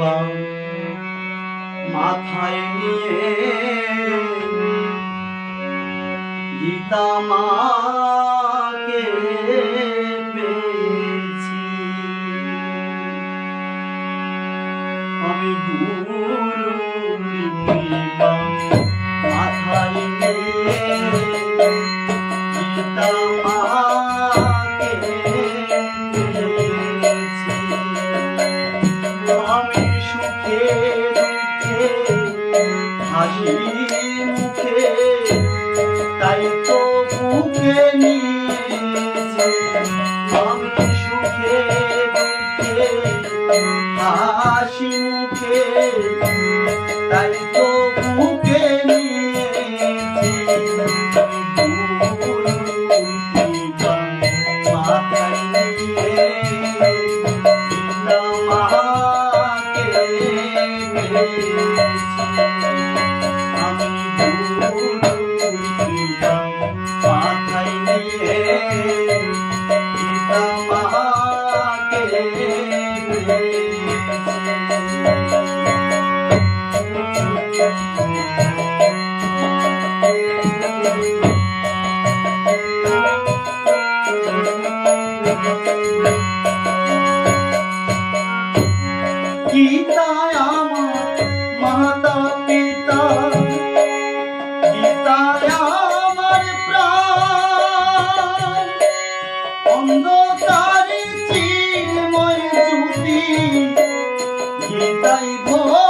কাবা মাথায় নিয়ে গীতা মাকে মুখে তাই তো বুকে নিয়েছে, আমি সুখে দুঃখে, হাসি মুখে, তাই তো বুকে তাই ভোর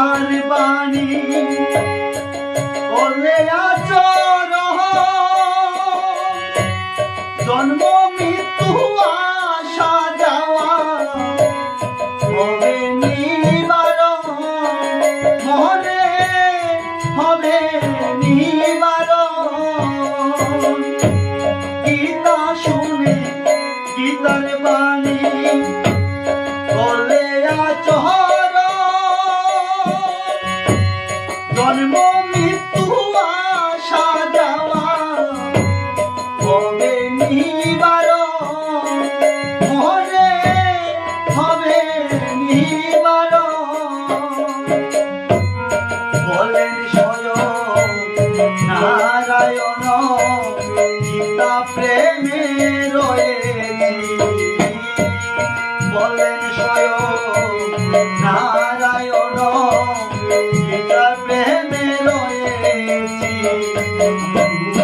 দরবারে ওলে me fumar. mundo